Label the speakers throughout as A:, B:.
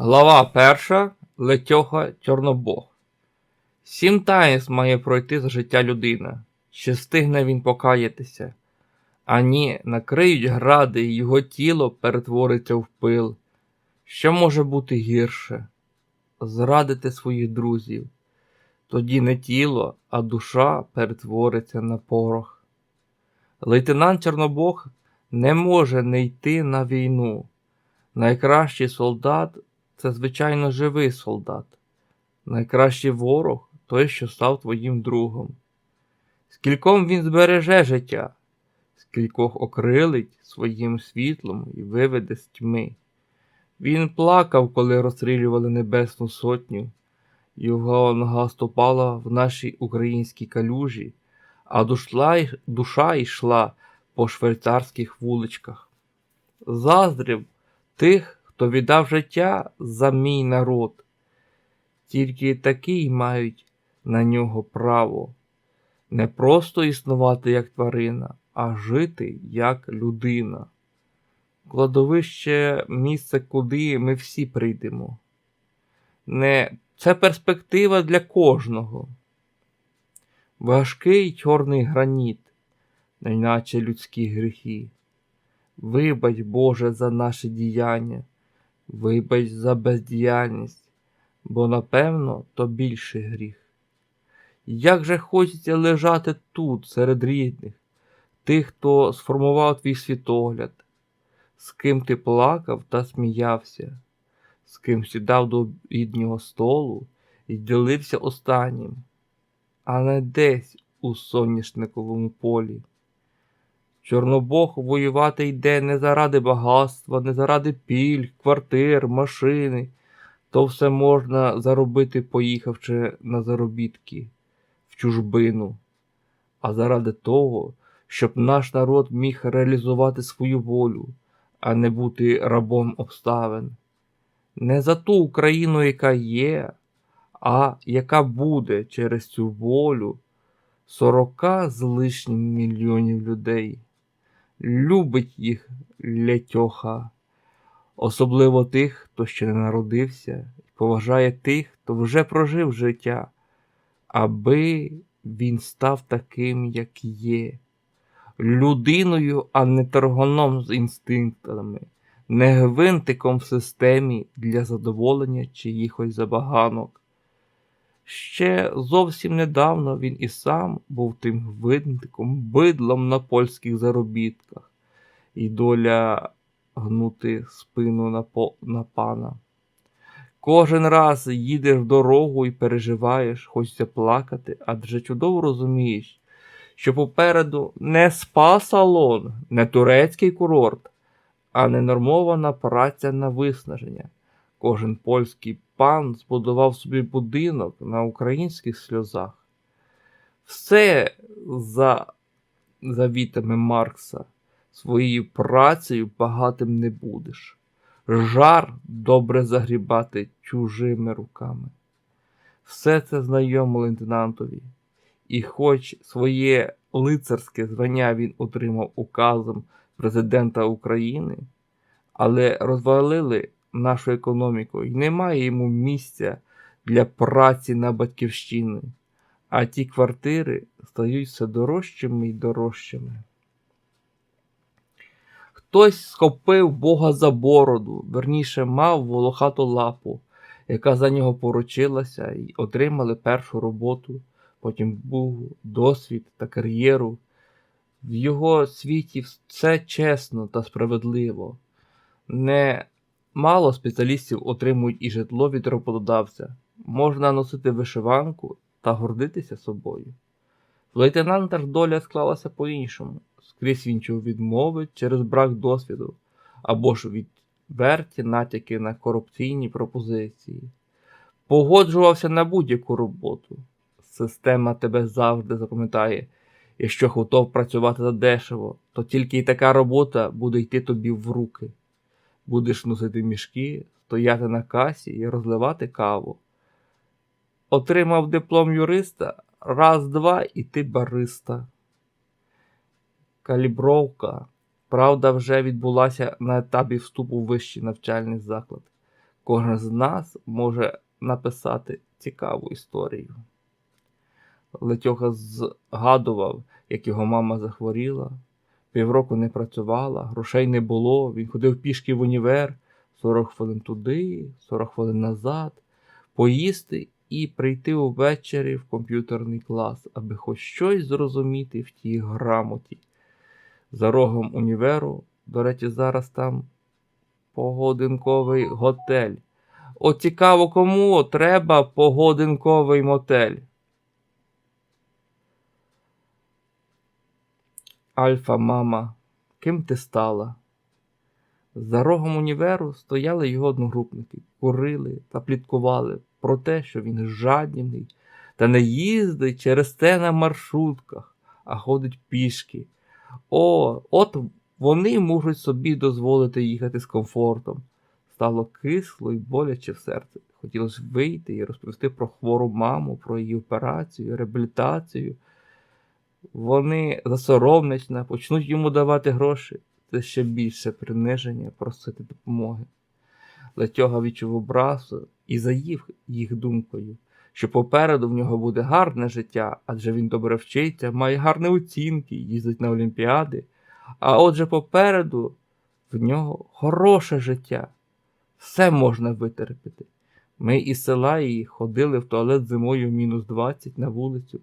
A: Глава перша Летьоха Чорнобог. Сім таїнс має пройти за життя людина, чи встигне він покаятися. А ні, накриють гради, і його тіло перетвориться в пил. Що може бути гірше? Зрадити своїх друзів. Тоді не тіло, а душа перетвориться на порох. Лейтенант Чорнобог не може не йти на війну. Найкращий солдат це, звичайно, живий солдат. Найкращий ворог той, що став твоїм другом. Скільком він збереже життя, скількох окрилить своїм світлом і виведе з тьми. Він плакав, коли розстрілювали Небесну Сотню, його нога ступала в нашій українській калюжі, а душла, душа йшла по швейцарських вуличках. Заздрив тих, хто віддав життя за мій народ. Тільки такі мають на нього право не просто існувати як тварина, а жити як людина. Кладовище місце, куди ми всі прийдемо. Не Це перспектива для кожного. Важкий чорний граніт, неначе людські гріхи. Вибач, Боже, за наші діяння, вибач за бездіяльність, бо напевно то більший гріх. Як же хочеться лежати тут, серед рідних, тих, хто сформував твій світогляд, з ким ти плакав та сміявся, з ким сідав до ріднього столу і ділився останнім, а не десь у соняшниковому полі. Чорнобог воювати йде не заради багатства, не заради пільг, квартир, машини. То все можна заробити, поїхавши на заробітки в чужбину, а заради того, щоб наш народ міг реалізувати свою волю, а не бути рабом обставин. Не за ту Україну, яка є, а яка буде через цю волю сорока з лишнім мільйонів людей любить їх лятьоха, особливо тих, хто ще не народився, і поважає тих, хто вже прожив життя, аби він став таким, як є, людиною, а не торгоном з інстинктами, не гвинтиком в системі для задоволення чиїхось забаганок. Ще зовсім недавно він і сам був тим гвинтиком, бидлом на польських заробітках, і доля гнути спину на, по, на пана. Кожен раз їдеш в дорогу і переживаєш, хочеться плакати, адже чудово розумієш, що попереду не спа-салон, не турецький курорт, а ненормована праця на виснаження. Кожен польський пан збудував собі будинок на українських сльозах. Все за завітами Маркса, своєю працею багатим не будеш. Жар добре загрібати чужими руками. Все це знайомо лейтенантові, і хоч своє лицарське звання він отримав указом президента України, але розвалили нашу економіку і немає йому місця для праці на батьківщини, а ті квартири стають все дорожчими і дорожчими. Хтось схопив Бога за бороду, верніше мав волохату лапу, яка за нього поручилася і отримали першу роботу, потім був досвід та кар'єру. В його світі все чесно та справедливо. Не Мало спеціалістів отримують і житло від роботодавця. Можна носити вишиванку та гордитися собою. В лейтенанта ж доля склалася по-іншому. Скрізь він чув відмови через брак досвіду або ж відверті натяки на корупційні пропозиції. Погоджувався на будь-яку роботу. Система тебе завжди запам'ятає, якщо готов працювати за дешево, то тільки й така робота буде йти тобі в руки. Будеш носити мішки, стояти на касі і розливати каву. Отримав диплом юриста, раз, два і ти бариста. Калібровка, правда, вже відбулася на етапі вступу в вищий навчальний заклад. кожен з нас може написати цікаву історію. Летьоха згадував, як його мама захворіла, півроку не працювала, грошей не було, він ходив пішки в універ, 40 хвилин туди, 40 хвилин назад, поїсти і прийти увечері в комп'ютерний клас, аби хоч щось зрозуміти в тій грамоті. За рогом універу, до речі, зараз там погодинковий готель. От цікаво, кому треба погодинковий мотель. Альфа, мама, ким ти стала? За рогом універу стояли його одногрупники, курили та пліткували про те, що він жадібний, та не їздить через те на маршрутках, а ходить пішки. О, от вони можуть собі дозволити їхати з комфортом. Стало кисло і боляче в серці. Хотілося вийти і розповісти про хвору маму, про її операцію, реабілітацію. Вони засоромлять, почнуть йому давати гроші. Це ще більше приниження просити допомоги. Летьога відчув образу і заїв їх думкою, що попереду в нього буде гарне життя, адже він добре вчиться, має гарні оцінки, їздить на олімпіади. А отже попереду в нього хороше життя. Все можна витерпіти. Ми із села її ходили в туалет зимою в мінус 20 на вулицю.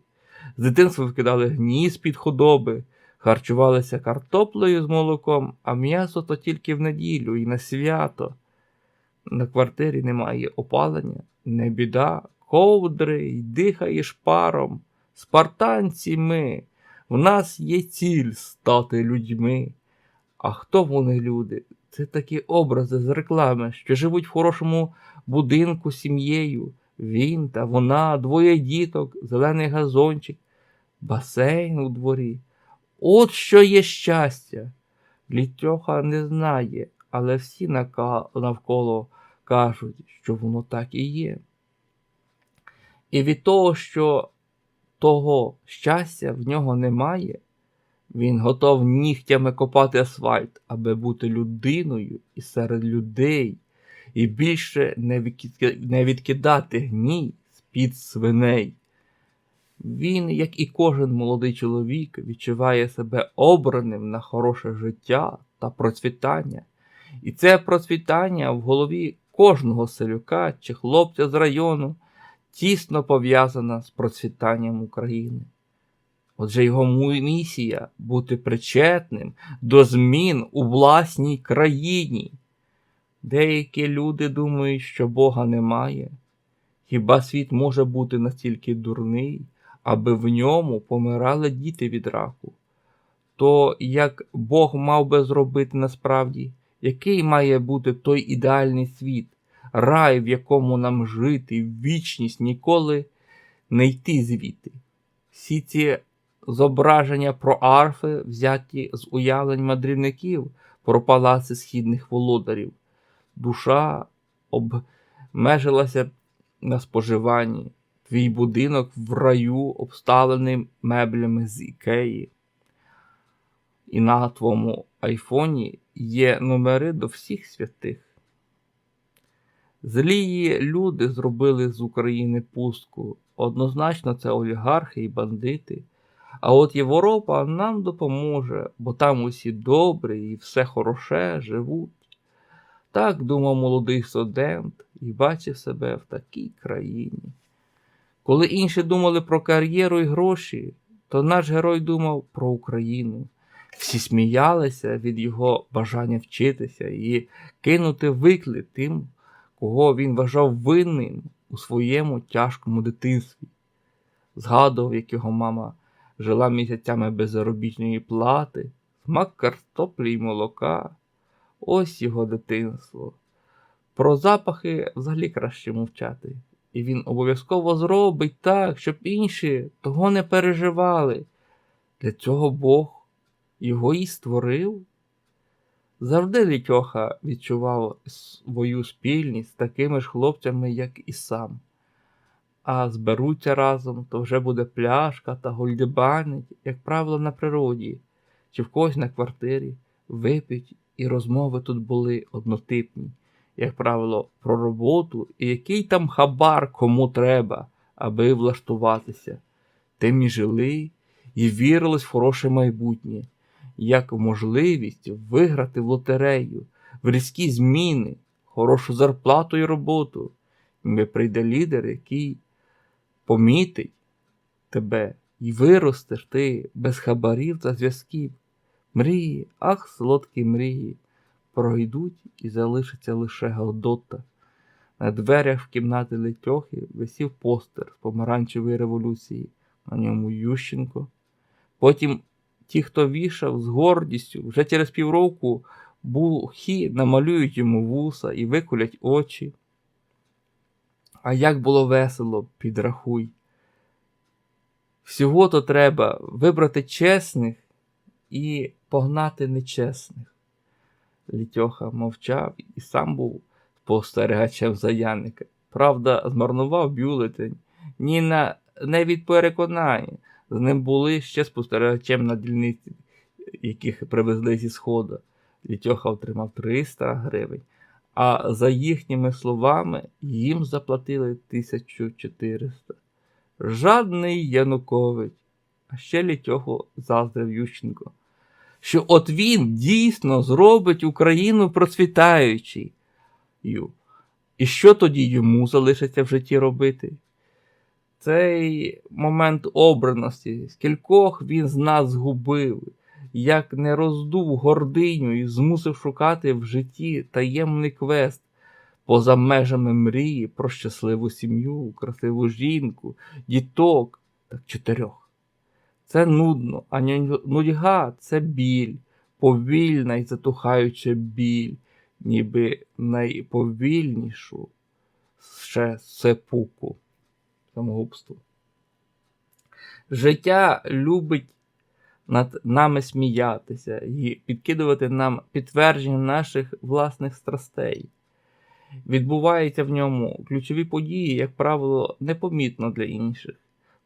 A: З дитинства викидали гніз під худоби, харчувалися картоплею з молоком, а м'ясо то тільки в неділю і на свято. На квартирі немає опалення, не біда, ковдри й дихаєш паром. Спартанці ми, в нас є ціль стати людьми. А хто вони люди? Це такі образи з реклами, що живуть в хорошому будинку сім'єю. Він та вона, двоє діток, зелений газончик, басейн у дворі. От що є щастя. Літьоха не знає, але всі навколо кажуть, що воно так і є. І від того, що того щастя в нього немає, він готов нігтями копати асфальт, аби бути людиною і серед людей, і більше не відкидати гній з-під свиней. Він, як і кожен молодий чоловік, відчуває себе обраним на хороше життя та процвітання. І це процвітання в голові кожного селюка чи хлопця з району тісно пов'язане з процвітанням України. Отже, його місія бути причетним до змін у власній країні. Деякі люди думають, що Бога немає. Хіба світ може бути настільки дурний, аби в ньому помирали діти від раку? То як Бог мав би зробити насправді, який має бути той ідеальний світ, рай, в якому нам жити, вічність ніколи не йти звідти? Всі ці зображення про арфи, взяті з уявлень мандрівників про палаци східних володарів. Душа обмежилася на споживанні. Твій будинок в раю обставлений меблями з ікеї. І на твоєму айфоні є номери до всіх святих. Злії люди зробили з України пустку. Однозначно, це олігархи і бандити. А от Європа нам допоможе, бо там усі добрі і все хороше живуть. Так думав молодий студент і бачив себе в такій країні. Коли інші думали про кар'єру і гроші, то наш герой думав про Україну. Всі сміялися від його бажання вчитися і кинути виклик тим, кого він вважав винним у своєму тяжкому дитинстві. Згадував, як його мама жила місяцями без заробітної плати, смак картоплі й молока. Ось його дитинство. Про запахи взагалі краще мовчати. І він обов'язково зробить так, щоб інші того не переживали. Для цього Бог його і створив. Завжди Літьоха відчував свою спільність з такими ж хлопцями, як і сам а зберуться разом, то вже буде пляшка та гульдебанить, як правило, на природі, чи в когось на квартирі, вип'ють, і розмови тут були однотипні. як правило, про роботу і який там хабар кому треба, аби влаштуватися. Тим і жили і вірились в хороше майбутнє, як в можливість виграти в лотерею, в різкі зміни, хорошу зарплату і роботу. Ніби прийде лідер, який помітить тебе і виростеш ти без хабарів та зв'язків. Мрії, ах, солодкі мрії, пройдуть і залишиться лише Галдота. На дверях в кімнати Летьохи висів постер з помаранчевої революції, на ньому Ющенко. Потім ті, хто вішав з гордістю, вже через півроку бухі намалюють йому вуса і викулять очі. А як було весело, підрахуй. Всього то треба вибрати чесних і погнати нечесних. Літьоха мовчав і сам був спостерігачем за Яника. Правда, змарнував бюлетень. Ніна не від переконання. З ним були ще спостерігачем на дільниці, яких привезли зі сходу. Літьоха отримав 300 гривень, а за їхніми словами їм заплатили 1400. Жадний Янукович. Ще Літьоху заздрив Ющенко, що от він дійсно зробить Україну процвітаючою. І що тоді йому залишиться в житті робити? Цей момент обраності, скількох він з нас згубив, як не роздув гординю і змусив шукати в житті таємний квест поза межами мрії про щасливу сім'ю, красиву жінку, діток так чотирьох. Це нудно, а нудьга це біль, повільна і затухаюча біль, ніби найповільнішу ще сепуку самогубство. Життя любить над нами сміятися і підкидувати нам підтвердження наших власних страстей. Відбуваються в ньому ключові події, як правило, непомітно для інших.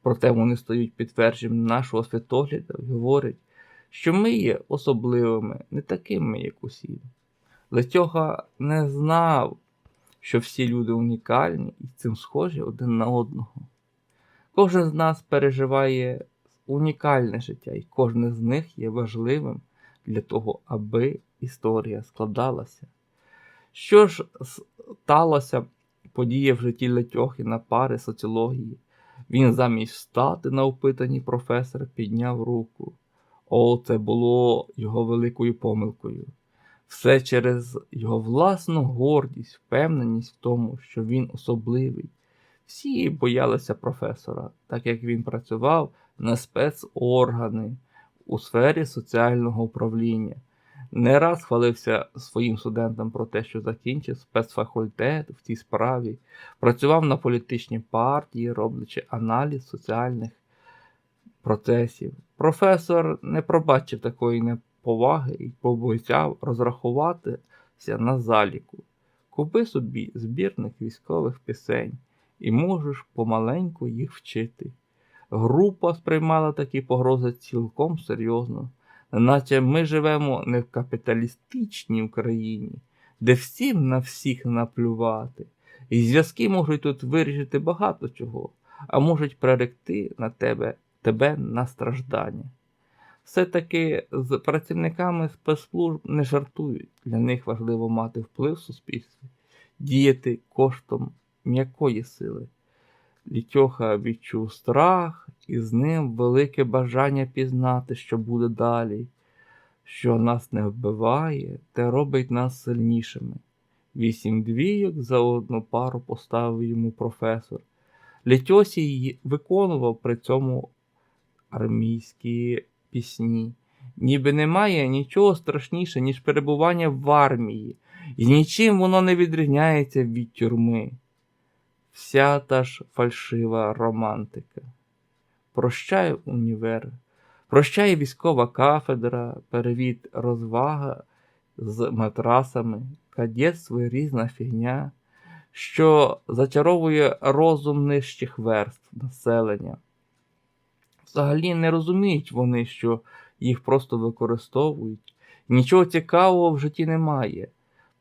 A: Проте вони стають підтвердженням нашого світогляду і говорять, що ми є особливими, не такими, як усі. Летьога не знав, що всі люди унікальні і цим схожі один на одного. Кожен з нас переживає унікальне життя, і кожен з них є важливим для того, аби історія складалася. Що ж сталося подія в житті Летьохи на пари соціології? Він замість встати на опитані професора підняв руку. О, це було його великою помилкою. Все через його власну гордість, впевненість в тому, що він особливий. Всі боялися професора, так як він працював на спецоргани у сфері соціального управління. Не раз хвалився своїм студентам про те, що закінчив спецфакультет в цій справі, працював на політичній партії, роблячи аналіз соціальних процесів. Професор не пробачив такої неповаги і пообіцяв розрахуватися на заліку. Купи собі збірник військових пісень і можеш помаленьку їх вчити. Група сприймала такі погрози цілком серйозно наче ми живемо не в капіталістичній Україні, де всім на всіх наплювати, і зв'язки можуть тут вирішити багато чого, а можуть приректи на тебе тебе на страждання. Все-таки з працівниками спецслужб не жартують, для них важливо мати вплив в суспільстві, діяти коштом м'якої сили. Літьоха відчув страх, і з ним велике бажання пізнати, що буде далі, що нас не вбиває, те робить нас сильнішими. Вісім двійок за одну пару поставив йому професор. Літьосій виконував при цьому армійські пісні. Ніби немає нічого страшніше, ніж перебування в армії, і нічим воно не відрізняється від тюрми вся та ж фальшива романтика. Прощай універ, прощай військова кафедра, перевід розвага з матрасами, кадетство різна фігня, що зачаровує розум нижчих верств населення. Взагалі не розуміють вони, що їх просто використовують, нічого цікавого в житті немає.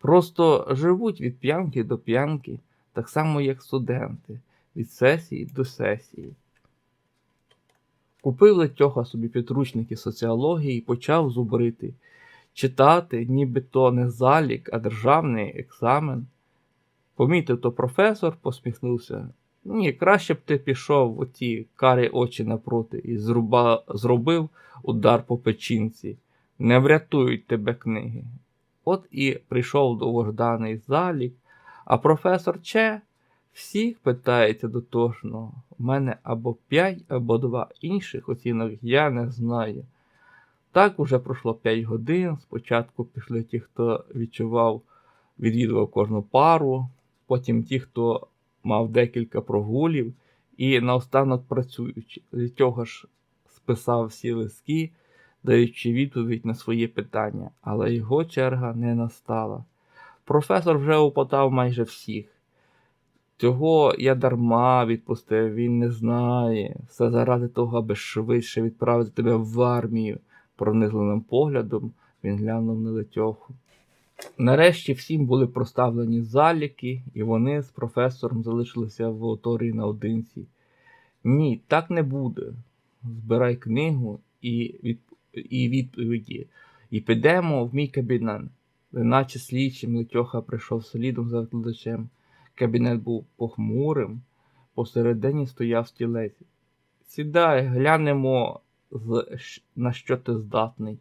A: Просто живуть від п'янки до п'янки, так само як студенти, від сесії до сесії. Купив Летьоха собі підручники соціології і почав зубрити, читати, ніби то не залік, а державний екзамен. Помітив то професор, посміхнувся. Ні, краще б ти пішов в оті карі очі напроти і зруба... зробив удар по печінці. Не врятують тебе книги. От і прийшов довгожданий залік, а професор Че всіх питається дотошно. У мене або 5, або 2 інших оцінок я не знаю. Так уже пройшло 5 годин. Спочатку пішли ті, хто відчував, відвідував кожну пару, потім ті, хто мав декілька прогулів, і наостанок працюючи. Для цього ж списав всі листки, даючи відповідь на свої питання, але його черга не настала. Професор вже употав майже всіх. Цього я дарма відпустив, він не знає. Все заради того, аби швидше відправити тебе в армію. Пронизливим поглядом він глянув на Летьоху. Нарешті всім були проставлені заліки, і вони з професором залишилися в ауторії наодинці. Ні, так не буде. Збирай книгу і, від... і відповіді, і підемо в мій кабінет. Неначе слідчим Летьоха прийшов слідом за викладачем. Кабінет був похмурим, посередині стояв стілець. Сідай, глянемо, на що ти здатний.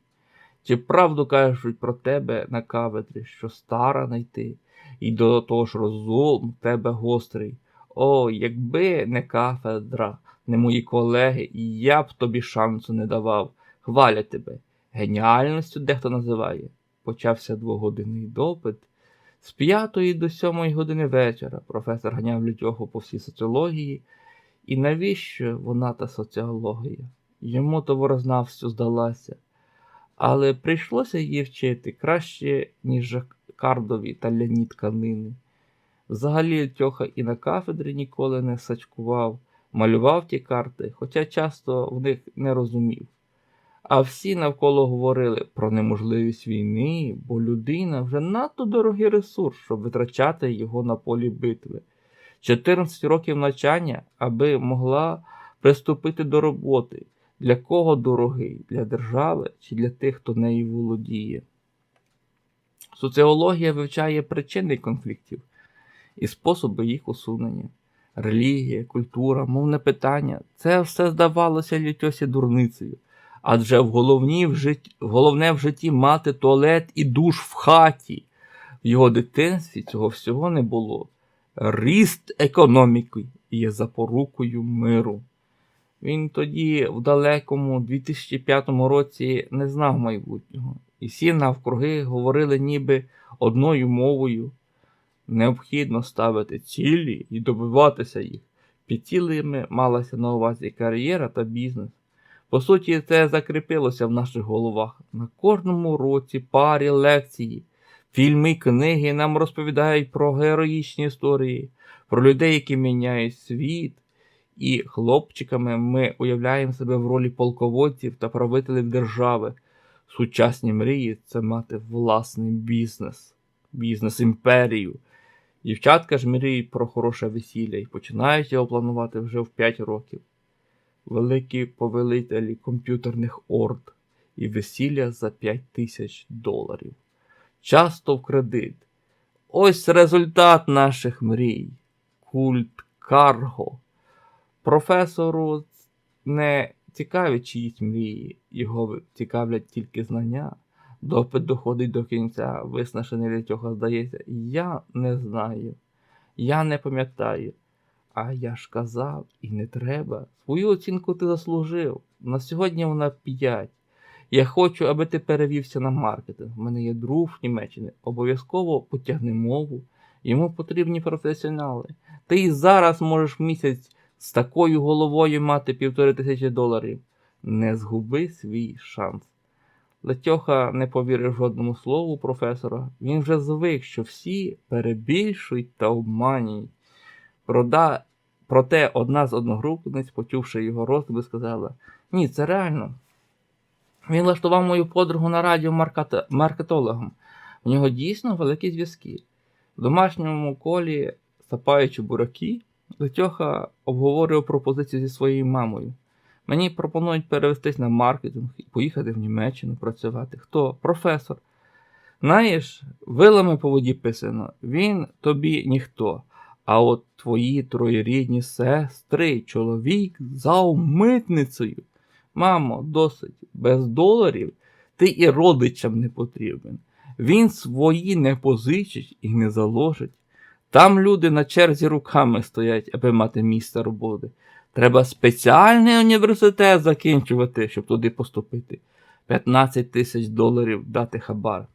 A: Чи правду кажуть про тебе на кафедрі, що стара найти, і до того ж розум тебе гострий. О, якби не кафедра, не мої колеги, я б тобі шансу не давав. Хвалять тебе. Геніальністю дехто називає. Почався двогодинний допит. З п'ятої до сьомої години вечора професор ганяв лютього по всій соціології. І навіщо вона та соціологія? Йому товарознавство здалася. Але прийшлося її вчити краще, ніж жаккардові таляні тканини. Взагалі Тьоха і на кафедрі ніколи не сачкував, малював ті карти, хоча часто в них не розумів. А всі навколо говорили про неможливість війни, бо людина вже надто дорогий ресурс, щоб витрачати його на полі битви. 14 років навчання, аби могла приступити до роботи. Для кого дорогий? Для держави чи для тих, хто нею володіє? Соціологія вивчає причини конфліктів і способи їх усунення. Релігія, культура, мовне питання це все здавалося літьосі дурницею. Адже в головні в житті, головне в житті мати туалет і душ в хаті. В його дитинстві цього всього не було. Ріст економіки є запорукою миру. Він тоді, в далекому 2005 році, не знав майбутнього, і всі навкруги говорили ніби одною мовою. Необхідно ставити цілі і добиватися їх. Під цілями малася на увазі кар'єра та бізнес. По суті, це закріпилося в наших головах. На кожному році парі лекції, фільми, книги нам розповідають про героїчні історії, про людей, які міняють світ. І хлопчиками ми уявляємо себе в ролі полководців та правителів держави. Сучасні мрії це мати власний бізнес, бізнес-імперію. Дівчатка ж мріють про хороше весілля і починають його планувати вже в 5 років. Великі повелителі комп'ютерних орд і весілля за 5 тисяч доларів. Часто в кредит. Ось результат наших мрій. Культ Карго. Професору не цікаві чиїсь мрії, його цікавлять тільки знання. Допит доходить до кінця, виснажений від цього здається. Я не знаю, я не пам'ятаю. А я ж казав, і не треба. Свою оцінку ти заслужив. На сьогодні вона 5. Я хочу, аби ти перевівся на маркетинг. У мене є друг в Німеччині. Обов'язково потягни мову. Йому потрібні професіонали. Ти і зараз можеш місяць з такою головою мати півтори тисячі доларів. Не згуби свій шанс. Летьоха не повірив жодному слову професора. Він вже звик, що всі перебільшують та обманюють. Прода... Проте одна з одногрупниць, почувши його розповідь, сказала: Ні, це реально. Він влаштував мою подругу на радіо маркет... маркетологом. У нього дійсно великі зв'язки. В домашньому колі, сапаючи бураки, Летьоха обговорював пропозицію зі своєю мамою. Мені пропонують перевестись на маркетинг і поїхати в Німеччину працювати. Хто? Професор. Знаєш, вилами по воді писано, він тобі ніхто. А от твої троєрідні сестри, чоловік за митницею. Мамо, досить, без доларів ти і родичам не потрібен. Він свої не позичить і не заложить. Там люди на черзі руками стоять, аби мати місце роботи. Треба спеціальний університет закінчувати, щоб туди поступити. 15 тисяч доларів дати хабар.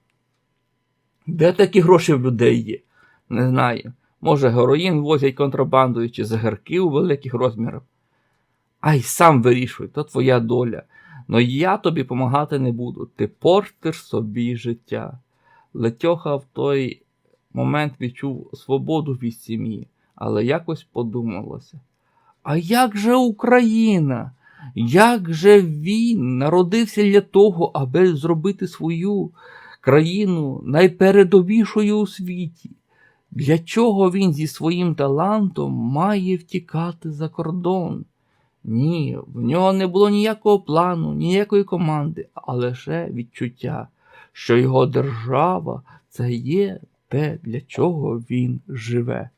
A: Де такі гроші в людей є? Не знаю. Може, героїн возять контрабандою чи у великих розмірах. Ай, сам вирішуй, то твоя доля. Но я тобі помагати не буду. Ти портиш собі життя. Летьоха в той момент відчув свободу від сім'ї, але якось подумалося. А як же Україна? Як же він народився для того, аби зробити свою країну найпередовішою у світі? Для чого він зі своїм талантом має втікати за кордон? Ні, в нього не було ніякого плану, ніякої команди, а лише відчуття, що його держава це є те, для чого він живе.